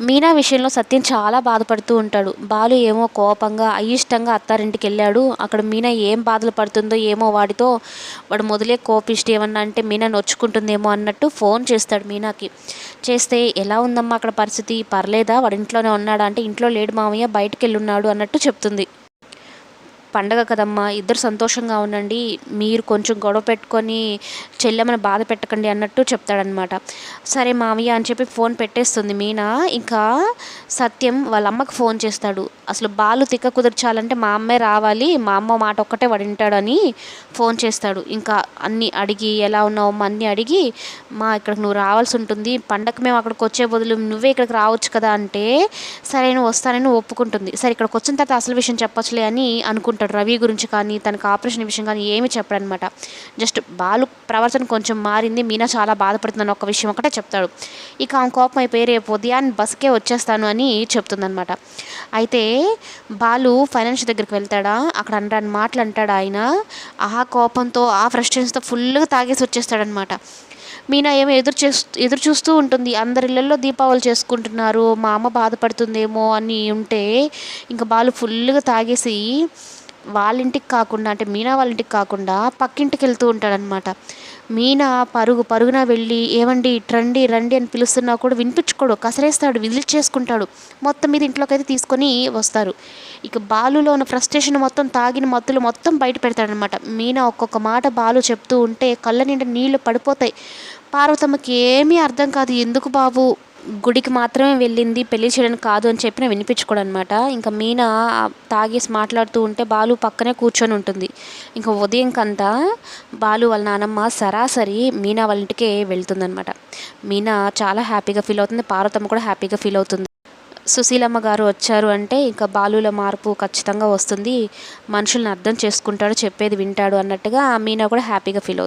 మీనా విషయంలో సత్యం చాలా బాధపడుతూ ఉంటాడు. బాలు ఏమో కోపంగా అయిష్టంగా అత్తారింటికి వెళ్ళాడు అక్కడ మీనా ఏం బాధలు పడుతుందో ఏమో వాడితో వాడు మొదలే కోపిష్టి ఏమన్నా అంటే మీనా నొచ్చుకుంటుందేమో అన్నట్టు ఫోన్ చేస్తాడు మీనాకి. చేస్తే ఎలా ఉందమ్మా అక్కడ పరిస్థితి? పర్లేదా? వాడు ఇంట్లోనే ఉన్నాడా? అంటే ఇంట్లో లేడు మామయ్య బయటికి వెళ్ళున్నాడు అన్నట్టు చెప్తుంది. పండగ కదమ్మా. ఇద్దరు సంతోషంగా ఉండండి. మీరు కొంచెం గొడవ పెట్టుకొని చెల్లెమని బాధ పెట్టకండి అన్నట్టు చెప్తాడనమాట సరే మామయ్య అని చెప్పి ఫోన్ పెట్టేస్తుంది మీనా. ఇంకా సత్యం వాళ్ళ అమ్మకు ఫోన్ చేస్తాడు. అసలు బాలు తిక్క కుదర్చాలంటే మా అమ్మే రావాలి. మా అమ్మ మాట ఒక్కటే వాడు వింటాడని ఫోన్ చేస్తాడు. ఇంకా అన్నీ అడిగి ఎలా ఉన్నావు అమ్మ అన్నీ అడిగి మా ఇక్కడికి నువ్వు రావాల్సి ఉంటుంది. పండగ మేము అక్కడికి వచ్చే బదులు నువ్వే ఇక్కడికి రావచ్చు కదా అంటే సరే నువ్వు వస్తానని ఒప్పుకుంటుంది. సరే ఇక్కడికి వచ్చిన తర్వాత అసలు విషయం చెప్పచ్చులే అని అనుకుంటాడు రవి గురించి కానీ తనకు ఆపరేషన్ విషయం కానీ ఏమి చెప్పడనమాట. జస్ట్ బాలు ప్రవర్తన కొంచెం మారింది. మీనా చాలా బాధపడుతుందని ఒక విషయం ఒకటే చెప్తాడు. ఇక ఆమె కోపం అయిపోయి రేపు ఉదయాన్నే బస్కే వచ్చేస్తాను అని చెప్తుందనమాట. అయితే బాలు ఫైనాన్స్ దగ్గరికి వెళ్తాడా? అక్కడ అనరాని మాటలు అంటాడు ఆయన. ఆ కోపంతో ఆ ఫ్రస్ట్రేషన్స్తో ఫుల్గా తాగేసి వచ్చేస్తాడనమాట. మీనా ఏమో ఎదురు చేస్తూ ఎదురు చూస్తూ ఉంటుంది. అందరి ఇళ్ళల్లో దీపావళి చేసుకుంటున్నారు. మా అమ్మ బాధపడుతుందేమో అని ఉంటే ఇంకా బాలు ఫుల్గా తాగేసి వాళ్ళ ఇంటికి కాకుండా అంటే మీనా వాళ్ళ ఇంటికి కాకుండా పక్కింటికి వెళ్తూ ఉంటాడనమాట మీనా పరుగు పరుగున వెళ్ళి ఏమండి రండి రండి అని పిలుస్తున్నా కూడా వినిపించుకోడు కసరేస్తాడు విజిల్ చేసుకుంటాడు మొత్తం మీద ఇంట్లోకి అయితే తీసుకొని వస్తారు. ఇక బాలులో ఉన్న ఫ్రస్ట్రేషన్ మొత్తం తాగిన మత్తులు మొత్తం బయట పెడతాడనమాట మీనా ఒక్కొక్క మాట బాలు చెప్తూ ఉంటే కళ్ళ నిండా నీళ్ళు పడిపోతాయి. పార్వతమ్మకి ఏమీ అర్థం కాదు ఎందుకు బాబు? గుడికి మాత్రమే వెళ్ళింది పెళ్ళి చేయడానికి కాదు అని చెప్పిన వినిపించుకోడు అనమాట ఇంకా మీనా తాగేసి మాట్లాడుతూ ఉంటే బాలు పక్కనే కూర్చొని ఉంటుంది. ఇంకా ఉదయం కంతా బాలు వాళ్ళ నానమ్మ సరాసరి మీనా వాళ్ళ ఇంటికే వెళ్తుందనమాట మీనా చాలా హ్యాపీగా ఫీల్ అవుతుంది పార్వతమ్మ కూడా హ్యాపీగా ఫీల్ అవుతుంది. సుశీలమ్మ గారు వచ్చారు అంటే ఇంకా బాలుల మార్పు ఖచ్చితంగా వస్తుంది మనుషుల్ని అర్థం చేసుకుంటాడు చెప్పేది వింటాడు అన్నట్టుగా మీనా కూడా హ్యాపీగా ఫీల్ అవుతుంది.